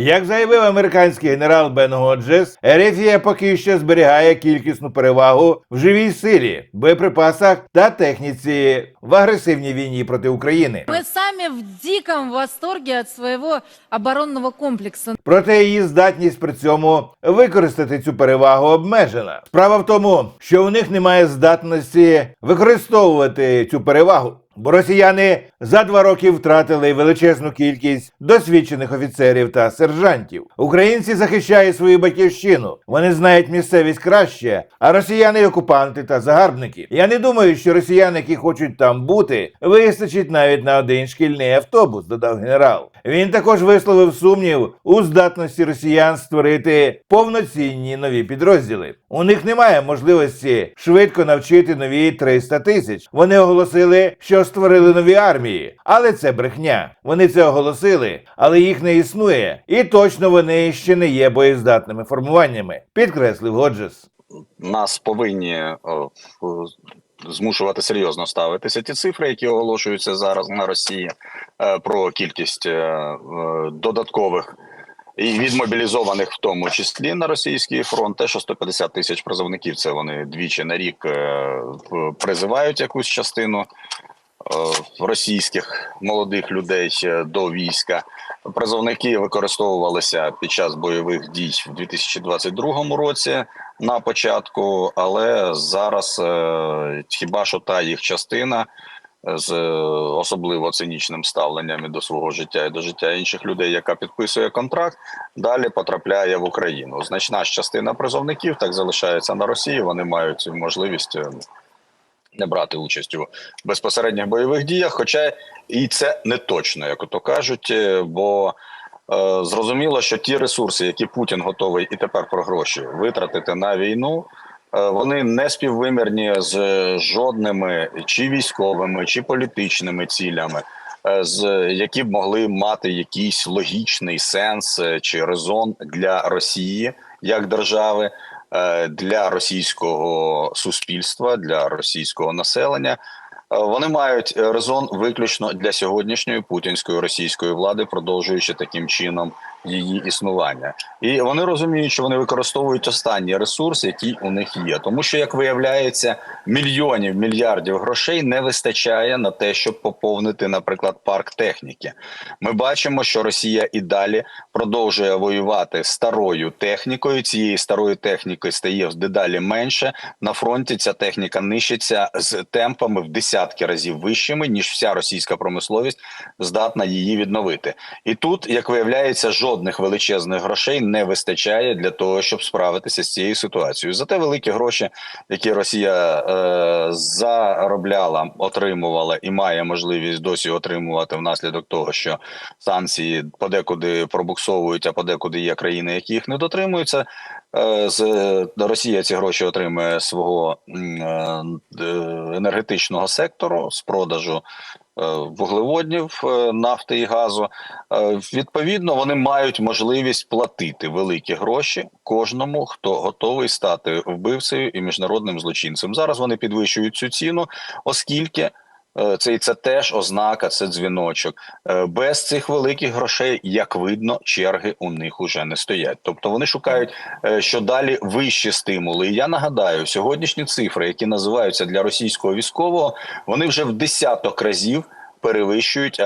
Як заявив американський генерал Бен Годжес, Ерефія поки що зберігає кількісну перевагу в живій силі, боєприпасах та техніці в агресивній війні проти України. Мы сами в диком восторге от своего оборонного комплекса. Проте її здатність при цьому використати цю перевагу обмежена. Справа в тому, що у них немає здатності використовувати цю перевагу. Бо росіяни за два роки втратили величезну кількість досвідчених офіцерів та сержантів. Українці захищають свою батьківщину. Вони знають місцевість краще, а росіяни окупанти та загарбники. Я не думаю, що росіян, які хочуть там бути, вистачить навіть на один шкільний автобус, додав генерал. Він також висловив сумнів у здатності росіян створити повноцінні нові підрозділи. У них немає можливості швидко навчити нові 300 тисяч. Вони оголосили, що створили нові армії, але це брехня. Вони це оголосили, але їх не існує, і точно вони ще не є боєздатними формуваннями, підкреслив Годжес. нас повинні о, змушувати серйозно ставитися ті цифри, які оголошуються зараз на Росії е, про кількість е, е, додаткових. І відмобілізованих в тому числі на російський фронт, те, що 150 тисяч призовників, це вони двічі на рік е, призивають якусь частину е, російських молодих людей е, до війська. Призовники використовувалися під час бойових дій в 2022 році на початку, але зараз е, хіба що та їх частина з е, особливо цинічним ставленням і до свого життя і до життя інших людей, яка підписує контракт, далі потрапляє в Україну. Значна частина призовників так залишається на Росії. Вони мають можливість. Не брати участь у безпосередніх бойових діях, хоча і це не точно, як ото кажуть, е, бо е, зрозуміло, що ті ресурси, які Путін готовий і тепер про гроші витратити на війну, е, вони не співвимірні з жодними чи військовими, чи політичними цілями, е, з які б могли мати якийсь логічний сенс чи резон для Росії як держави. е, Для російського суспільства, для російського населення Е, Вони мають резон виключно для сьогоднішньої путінської російської влади, продовжуючи таким чином її існування, і вони розуміють, що вони використовують останній ресурс, який у них є, тому що як виявляється, мільйонів мільярдів грошей не вистачає на те, щоб поповнити, наприклад, парк техніки. Ми бачимо, що Росія і далі продовжує воювати старою технікою. Цієї старої техніки стає дедалі менше. На фронті ця техніка нищиться з темпами в десятки разів вищими, ніж вся російська промисловість здатна її відновити. І тут, як виявляється, жодних величезних грошей не вистачає для того, щоб справитися з цією ситуацією. Зате великі гроші, які Росія е, заробляла, отримувала і має можливість досі отримувати внаслідок того, що санкції подекуди пробуксовують, а подекуди є країни, які їх не дотримуються. Е, З Росія ці гроші отримує свого е, енергетичного сектору з продажу вуглеводнів, е, нафти і газу. Е, Відповідно, вони мають можливість платити великі гроші кожному, хто готовий стати вбивцею і міжнародним злочинцем. Зараз вони підвищують цю ціну, оскільки. Е, Це і це теж ознака, це дзвіночок. Е, Без цих великих грошей, як видно, черги у них уже не стоять. Тобто вони шукають е, що далі вищі стимули. І я нагадаю, сьогоднішні цифри, які називаються для російського військового, вони вже в десяток разів. Перевищують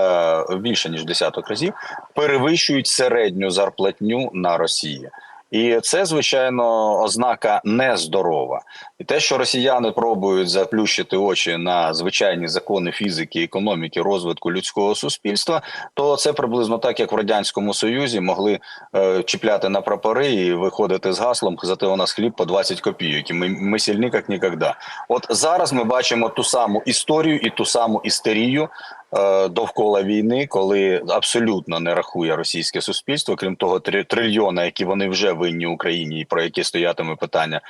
більше ніж десяток разів, перевищують середню зарплатню на Росії, і це звичайно ознака нездорова. І те, що росіяни пробують заплющити очі на звичайні закони фізики, економіки, розвитку людського суспільства, то це приблизно так, як в радянському союзі могли е, чіпляти на прапори і виходити з гаслом зате у нас хліб по 20 копійок. Ми, ми сильні, як ніколи. От зараз ми бачимо ту саму історію і ту саму істерію. Е, Довкола війни, коли абсолютно не рахує російське суспільство, крім того, три- трильйона, які вони вже винні Україні, і про які стоятиме питання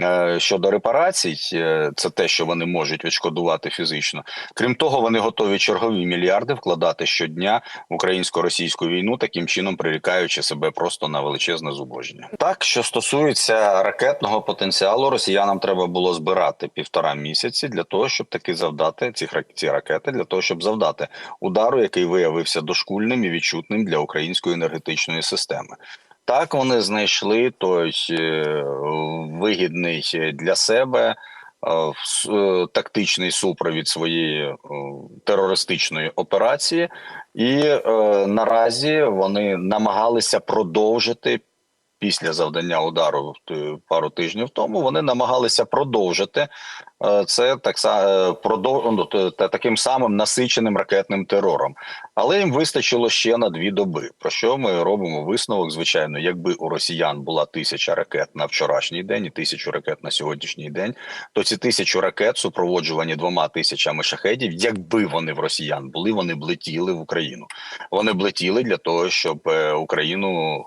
е, щодо репарацій, е, це те, що вони можуть відшкодувати фізично. Крім того, вони готові чергові мільярди вкладати щодня в українсько-російську війну, таким чином прирікаючи себе просто на величезне зубоження. Так, що стосується ракетного потенціалу, росіянам треба було збирати півтора місяці для того, щоб таки завдати ці ракети, для того, щоб завдати завдати удару, який виявився дошкульним і відчутним для української енергетичної системи. Так вони знайшли той е, вигідний для себе е, е, тактичний супровід своєї терористичної операції, і наразі вони намагалися продовжити. Після завдання удару пару тижнів тому вони намагалися продовжити це так са- е, ну, таким самим насиченим ракетним терором, але їм вистачило ще на дві доби. Про що ми робимо висновок? Звичайно, якби у росіян була тисяча ракет на вчорашній день і тисячу ракет на сьогоднішній день, то ці тисячу ракет супроводжувані двома тисячами шахедів. Якби вони в росіян були, вони б летіли в Україну. Вони б летіли для того, щоб е, Україну е,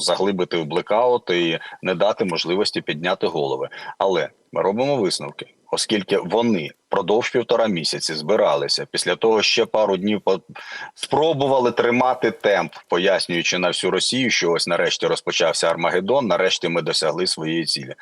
заглибити в блекаут і не дати можливості підняти голови. Але ми робимо висновки, оскільки вони продовж півтора місяці збиралися після того, ще пару днів спробували тримати темп, пояснюючи на всю Росію, що ось нарешті розпочався Армагеддон. Нарешті ми досягли своєї цілі.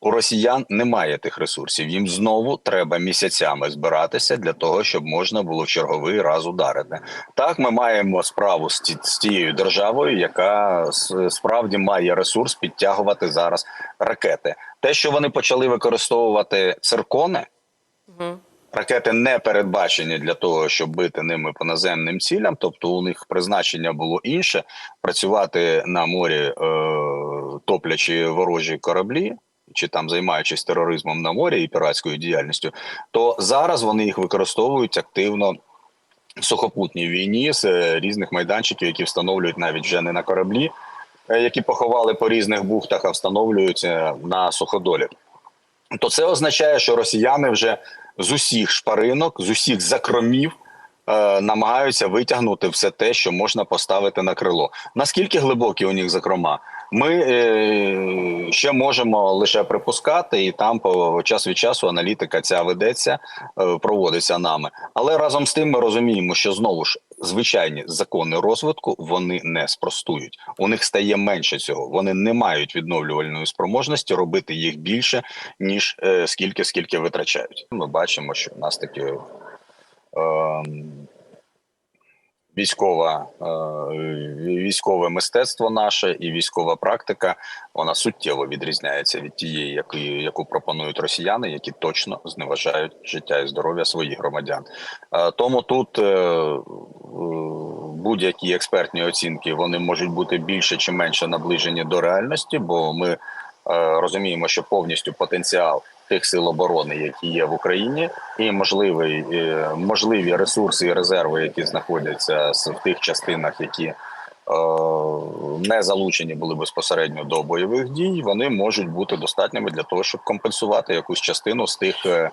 У росіян немає тих ресурсів. Їм знову треба місяцями збиратися для того, щоб можна було в черговий раз ударити. Так, ми маємо справу з тією державою, яка справді має ресурс підтягувати зараз ракети. Те, що вони почали використовувати циркони, ракети не передбачені для того, щоб бити ними по наземним цілям. Тобто у них призначення було інше працювати на морі, е, топлячи ворожі кораблі. Чи там займаючись тероризмом на морі і піратською діяльністю, то зараз вони їх використовують активно в сухопутній війні з е, різних майданчиків, які встановлюють навіть вже не на кораблі, які поховали по різних бухтах, а встановлюють е, на суходолі. То це означає, що росіяни вже з усіх шпаринок, з усіх закромів е, намагаються витягнути все те, що можна поставити на крило. Наскільки глибокі у них закрома? Ми е, ще можемо лише припускати, і там по час від часу аналітика ця ведеться, е, проводиться нами. Але разом з тим ми розуміємо, що знову ж звичайні закони розвитку вони не спростують. У них стає менше цього. Вони не мають відновлювальної спроможності робити їх більше ніж е, скільки скільки витрачають. Ми бачимо, що в нас такі. Е, Військова е, військове мистецтво наше і військова практика вона суттєво відрізняється від тієї, яку, яку пропонують росіяни, які точно зневажають життя і здоров'я своїх громадян. Е, Тому тут е, будь-які експертні оцінки вони можуть бути більше чи менше наближені до реальності, бо ми е, розуміємо, що повністю потенціал тих сил оборони, які є в Україні, і можливий, е, можливі ресурси і резерви, які знаходяться в тих частинах, які е, не залучені були безпосередньо до бойових дій, вони можуть бути достатніми для того, щоб компенсувати якусь частину з тих е,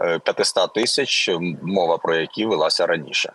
е, 500 тисяч, мова про які велася раніше.